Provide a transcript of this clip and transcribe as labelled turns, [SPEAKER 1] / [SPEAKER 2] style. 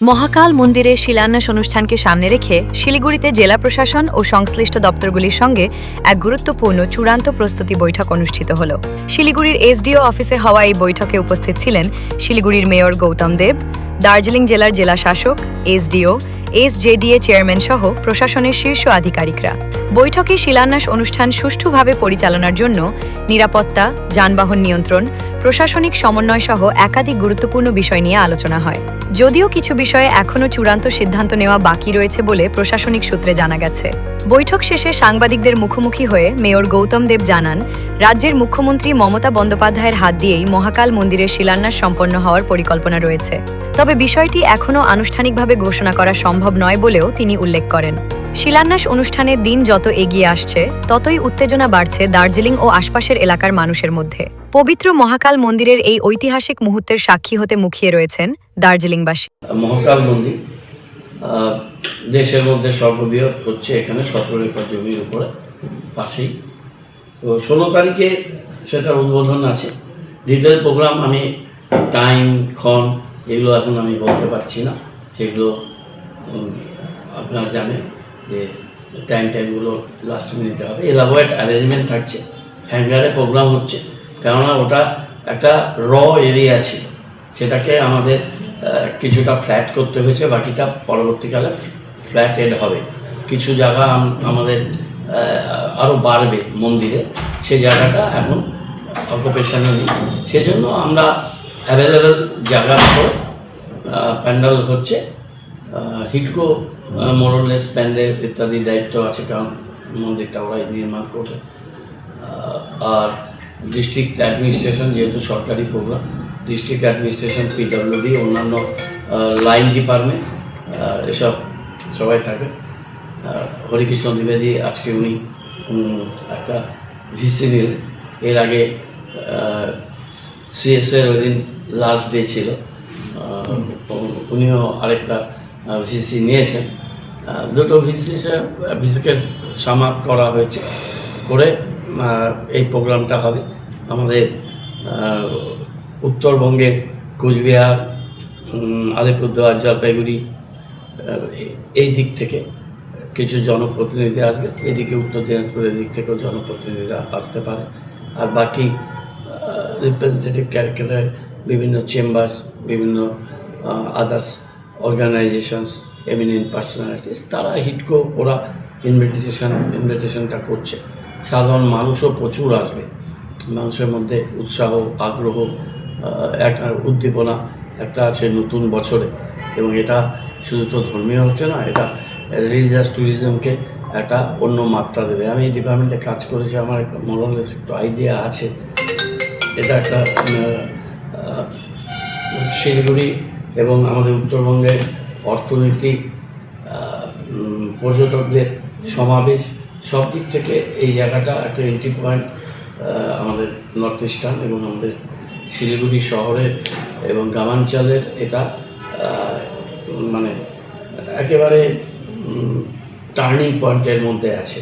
[SPEAKER 1] মহাকাল মন্দিরে শিলান্যাস অনুষ্ঠানকে সামনে রেখে শিলিগুড়িতে জেলা প্রশাসন ও সংশ্লিষ্ট দপ্তরগুলির সঙ্গে এক গুরুত্বপূর্ণ চূড়ান্ত প্রস্তুতি বৈঠক অনুষ্ঠিত হল। শিলিগুড়ির এসডিও অফিসে হওয়া এই বৈঠকে উপস্থিত ছিলেন শিলিগুড়ির মেয়র গৌতম দেব, দার্জিলিং জেলার জেলা শাসক, এসডিও, এসজেডিএ চেয়ারম্যান সহ প্রশাসনের শীর্ষ আধিকারিকরা। বৈঠকে শিলান্যাস অনুষ্ঠান সুষ্ঠুভাবে পরিচালনার জন্য নিরাপত্তা, যানবাহন নিয়ন্ত্রণ প্রশাসনিক সমন্বয় সহ একাধিক গুরুত্বপূর্ণ বিষয় নিয়ে আলোচনা হয়। যদিও কিছু বিষয়ে এখনও চূড়ান্ত সিদ্ধান্ত নেওয়া বাকি রয়েছে বলে প্রশাসনিক সূত্রে জানা গেছে। বৈঠক শেষে সাংবাদিকদের মুখোমুখি হয়ে মেয়র গৌতম দেব জানান, রাজ্যের মুখ্যমন্ত্রী মমতা বন্দ্যোপাধ্যায়ের হাত দিয়েই মহাকাল মন্দিরের শিলান্যাস সম্পন্ন হওয়ার পরিকল্পনা রয়েছে। তবে বিষয়টি এখনও আনুষ্ঠানিকভাবে ঘোষণা করা সম্ভব নয় বলেও তিনি উল্লেখ করেন। শিলান্যাস অনুষ্ঠানের দিন যত এগিয়ে আসছে, ততই উত্তেজনা বাড়ছে দার্জিলিং ও আশপাশের এলাকার মানুষের মধ্যে। পবিত্র মহাকাল মন্দিরের এই ঐতিহাসিক মুহূর্তের সাক্ষী হতে মুখিয়ে রয়েছেন দার্জিলিংবাসী।
[SPEAKER 2] মহাকাল মন্দির দেশের মধ্যে সর্ববৃহৎ হচ্ছে এখানে সতেরো একর জমির উপরে, পাশেই। তো ষোলো তারিখে সেটার উদ্বোধন আছে। ডিটেল প্রোগ্রাম আমি টাইম ক্ষণ, এগুলো এখন আমি বলতে পারছি না। সেগুলো আপনারা জানেন। যে টাইম টাইমগুলো লাস্ট মিনিটে হবে। এলাবোয়েট অ্যারেঞ্জমেন্ট থাকছে। হ্যাঙ্গারে প্রোগ্রাম হচ্ছে। কেননা ওটা একটা র এরিয়া ছিল। সেটাকে আমাদের কিছুটা ফ্ল্যাট করতে হয়েছে, বাকিটা পরবর্তীকালে ফ্ল্যাটেড হবে। কিছু জায়গা আমাদের আরও বাড়বে মন্দিরে। সেই জায়গাটা এখন অকুপেশনে নেই সেজন্য আমরা অ্যাভেলেবেল জায়গার উপর প্যান্ডেল হচ্ছে হিটকো মোরলেস প্যান্ডেল ইত্যাদি দায়িত্ব আছে, কারণ মন্দিরটা ওরাই নির্মাণ করবে। আর ডিস্ট্রিক্ট অ্যাডমিনিস্ট্রেশন যেহেতু সরকারি প্রোগ্রাম ডিস্ট্রিক্ট অ্যাডমিনিস্ট্রেশন পিডব্লিউডি অন্যান্য লাইন ডিপার্টমেন্ট এসব সবাই থাকে হরিকৃষ্ণ দ্বিবেদী আজকে উনি একটা ভিসি নিলেন এর আগে সিএসের ওই দিন লাস্ট ডে ছিল। উনিও আরেকটা ভিসি নিয়েছেন। দুটো ভিসি ভিসিকে সামাপ করা হয়েছে। করে এই প্রোগ্রামটা হবে। আমাদের উত্তরবঙ্গের কোচবিহার আলিপুরদুয়ার, জলপাইগুড়ি এই দিক থেকে কিছু জনপ্রতিনিধি আসবে। এদিকে উত্তর দিনাজপুরের দিক থেকেও জনপ্রতিনিধিরা আসতে পারে। আর বাকি রিপ্রেজেন্টেটিভ ক্যারেক্টারে বিভিন্ন চেম্বার্স বিভিন্ন আদার্স অর্গানাইজেশনস এমিনেন্ট পার্সোনালিটিস তারা হিটকো ওরা ইনভিটেশন ইনভিটেশনটা করছে। সাধারণ মানুষও প্রচুর আসবে। মানুষের মধ্যে উৎসাহ, আগ্রহ একটা উদ্দীপনা, একটা আছে নতুন বছরে। এবং এটা শুধু তো ধর্মীয় হচ্ছে না, এটা রিলিজিয়াস ট্যুরিজমকে একটা অন্য মাত্রা দেবে। আমি এই ডিপার্টমেন্টে কাজ করেছি, আমার একটা মরলেস একটু আইডিয়া আছে। এটা একটা শিলিগুড়ি এবং আমাদের উত্তরবঙ্গের অর্থনৈতিক পর্যটকদের সমাবেশ সব দিক থেকে এই জায়গাটা একটা এন্ট্রি পয়েন্ট আমাদের নর্থ ইস্টার্ন এবং আমাদের শিলিগুড়ি শহরের এবং গ্রামাঞ্চলের এটা মানে একেবারে টার্নিং পয়েন্টের মধ্যে আছে।